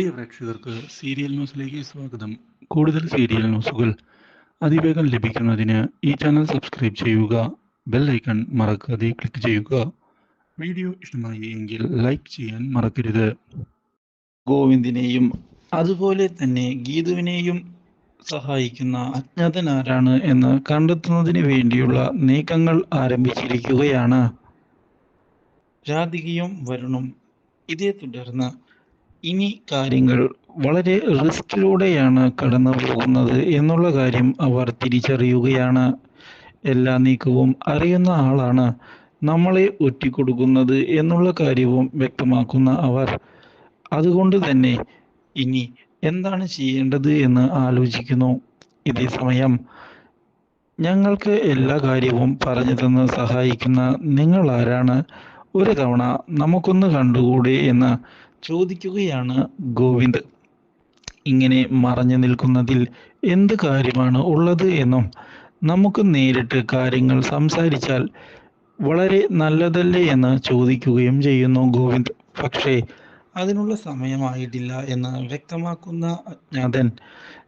പ്രിയ പ്രേക്ഷകർക്ക് സീരിയൽ ന്യൂസിലേക്ക് സ്വാഗതം. കൂടുതൽ സീരിയൽ ന്യൂസുകൾ അതിവേഗം ലഭിക്കുന്നതിന് ഈ ചാനൽ സബ്സ്ക്രൈബ് ചെയ്യുക ബെൽ ഐക്കൺ മറക്കാതെ ക്ലിക്ക് ചെയ്യുക. വീഡിയോ ഇഷ്ടമായി എങ്കിൽ ലൈക്ക് ചെയ്യാൻ മറക്കരുത്. ഗോവിന്ദിനെയും അതുപോലെ തന്നെ ഗീതുവിനെയും സഹായിക്കുന്ന അജ്ഞാതനാരാണ് എന്ന് കണ്ടെത്തുന്നതിന് വേണ്ടിയുള്ള നീക്കങ്ങൾ ആരംഭിച്ചിരിക്കുകയാണ്. രാധികയും വരുണും ഇതേ തുടർന്ന് ഇനി കാര്യങ്ങൾ വളരെ റിസ്കിലൂടെയാണ് കടന്നു പോകുന്നത് എന്നുള്ള കാര്യം അവർ തിരിച്ചറിയുകയാണ്. എല്ലാ നീക്കവും അറിയുന്ന ആളാണ് നമ്മളെ ഒറ്റിക്കൊടുക്കുന്നത് എന്നുള്ള കാര്യവും വ്യക്തമാക്കുന്ന അവർ. അതുകൊണ്ട് തന്നെ ഇനി എന്താണ് ചെയ്യേണ്ടത് എന്ന് ആലോചിക്കുന്നു. ഇതേ സമയം ഞങ്ങൾക്ക് എല്ലാ കാര്യവും പറഞ്ഞു തന്ന് സഹായിക്കുന്ന നിങ്ങൾ ആരാണ്? ഒരു തവണ നമുക്കൊന്ന് കണ്ടുകൂടെ എന്ന് ചോദിക്കുകയാണ് ഗോവിന്ദ്. ഇങ്ങനെ മറഞ്ഞു നിൽക്കുന്നതിൽ എന്ത് കാര്യമാണ് ഉള്ളത് എന്നും നമുക്ക് നേരിട്ട് കാര്യങ്ങൾ സംസാരിച്ചാൽ വളരെ നല്ലതല്ലേ എന്ന് ചോദിക്കുകയും ചെയ്യുന്നു ഗോവിന്ദ്. പക്ഷേ അതിനുള്ള സമയമായിട്ടില്ല എന്ന് വ്യക്തമാക്കുന്ന അജ്ഞാതൻ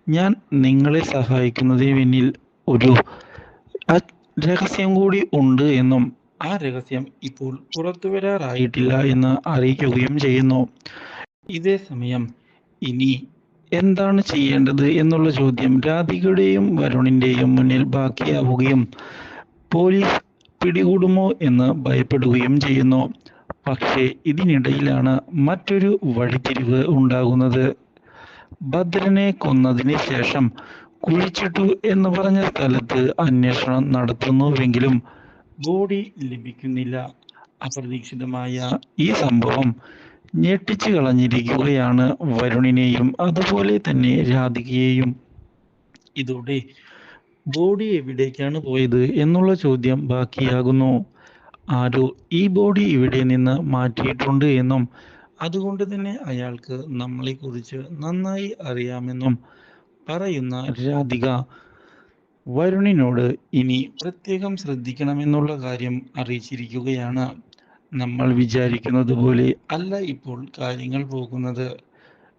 ഞാൻ നിങ്ങളെ സഹായിക്കുന്നതിന് പിന്നിൽ ഒരു രഹസ്യം കൂടി ഉണ്ട് എന്നും ആ രഹസ്യം ഇപ്പോൾ പുറത്തു വരാറായിട്ടില്ല എന്ന് അറിയിക്കുകയും ചെയ്യുന്നു. ഇതേ സമയം ഇനി എന്താണ് ചെയ്യേണ്ടത് എന്നുള്ള ചോദ്യം രാധികയുടെയും വരുണിന്റെയും മുന്നിൽ ബാക്കിയാവുകയും പോലീസ് പിടികൂടുമോ എന്ന് ഭയപ്പെടുകയും ചെയ്യുന്നു. പക്ഷേ ഇതിനിടയിലാണ് മറ്റൊരു വഴിത്തിരിവ് ഉണ്ടാകുന്നത്. ഭദ്രനെ കൊന്നതിന് ശേഷം കുഴിച്ചിട്ടു എന്ന് പറഞ്ഞ സ്ഥലത്ത് അന്വേഷണം നടത്തുന്നുവെങ്കിലും ബോഡി ലഭിക്കുന്നില്ല. അപ്രതീക്ഷിതമായ ഈ സംഭവം ഞെട്ടിച്ചു കളഞ്ഞിരിക്കുകയാണ് വരുണിനെയും അതുപോലെ തന്നെ രാധികയെയും. ഇതോടെ ബോഡി എവിടേക്കാണ് പോയത് എന്നുള്ള ചോദ്യം ബാക്കിയാകുന്നു. ആരോ ഈ ബോഡി ഇവിടെ നിന്ന് മാറ്റിയിട്ടുണ്ട് എന്നും അതുകൊണ്ട് തന്നെ അയാൾക്ക് നമ്മളെ കുറിച്ച് നന്നായി അറിയാമെന്നും പറയുന്ന രാധിക വരുണിനോട് ഇനി പ്രത്യേകം ശ്രദ്ധിക്കണമെന്നുള്ള കാര്യം അറിയിച്ചിരിക്കുകയാണ്. നമ്മൾ വിചാരിക്കുന്നത് പോലെ അല്ല ഇപ്പോൾ കാര്യങ്ങൾ പോകുന്നത്.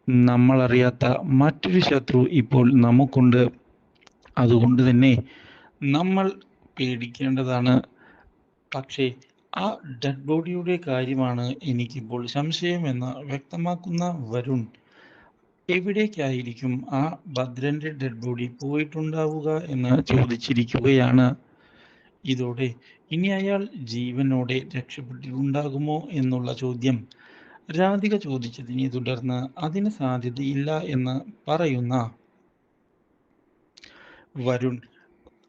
നമ്മൾ അറിയാത്ത മറ്റൊരു ശത്രു ഇപ്പോൾ നമുക്കുണ്ട്. അതുകൊണ്ട് തന്നെ നമ്മൾ പേടിക്കേണ്ടതാണ്. പക്ഷേ ആ ഡെഡ് ബോഡിയുടെ കാര്യമാണ് എനിക്കിപ്പോൾ സംശയമെന്ന് വ്യക്തമാക്കുന്ന വരുൺ എവിടേക്കായിരിക്കും ആ ഭദ്രന്റെ ഡെഡ് ബോഡി പോയിട്ടുണ്ടാവുക എന്ന് ചോദിച്ചിരിക്കുകയാണ്. ഇതോടെ ഇനി അയാൾ ജീവനോടെ രക്ഷപ്പെട്ടിട്ടുണ്ടാകുമോ എന്നുള്ള ചോദ്യം രാധിക ചോദിച്ചതിനെ തുടർന്ന് അതിന് സാധ്യതയില്ല എന്ന് പറയുന്ന വരുൺ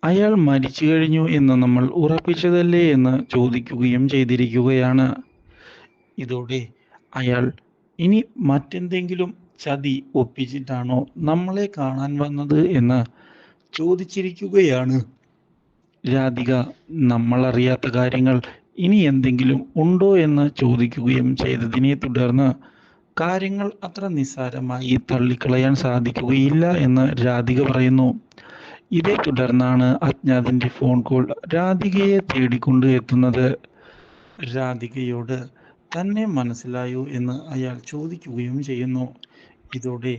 അയാൾ മരിച്ചു കഴിഞ്ഞു എന്ന് നമ്മൾ ഉറപ്പിച്ചതല്ലേ എന്ന് ചോദിക്കുകയും ചെയ്തിരിക്കുകയാണ്. ഇതോടെ അയാൾ ഇനി മറ്റെന്തെങ്കിലും ചതി ഒപ്പിച്ചിട്ടാണോ നമ്മളെ കാണാൻ വന്നത് എന്ന് ചോദിച്ചിരിക്കുകയാണ്. രാധിക നമ്മൾ അറിയാത്ത കാര്യങ്ങൾ ഇനി എന്തെങ്കിലും ഉണ്ടോ എന്ന് ചോദിക്കുകയും ചെയ്തതിനെ തുടർന്ന് കാര്യങ്ങൾ അത്ര നിസ്സാരമായി തള്ളിക്കളയാൻ സാധിക്കുകയില്ല എന്ന് രാധിക പറയുന്നു. ഇതേ തുടർന്നാണ് അജ്ഞാതന്റെ ഫോൺ കോൾ രാധികയെ തേടിക്കൊണ്ട് എത്തുന്നത്. രാധികയോട് തന്നെ മനസ്സിലായോ? എന്ന് അയാൾ ചോദിക്കുകയും ചെയ്യുന്നു. ഇതോടെ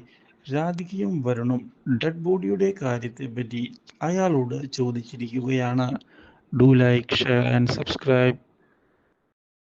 രാധികയും വരുണും ഡെഡ് ബോഡിയുടെ കാര്യത്തെ പറ്റി അയാളോട് ചോദിച്ചിരിക്കുകയാണ്. Do like share and subscribe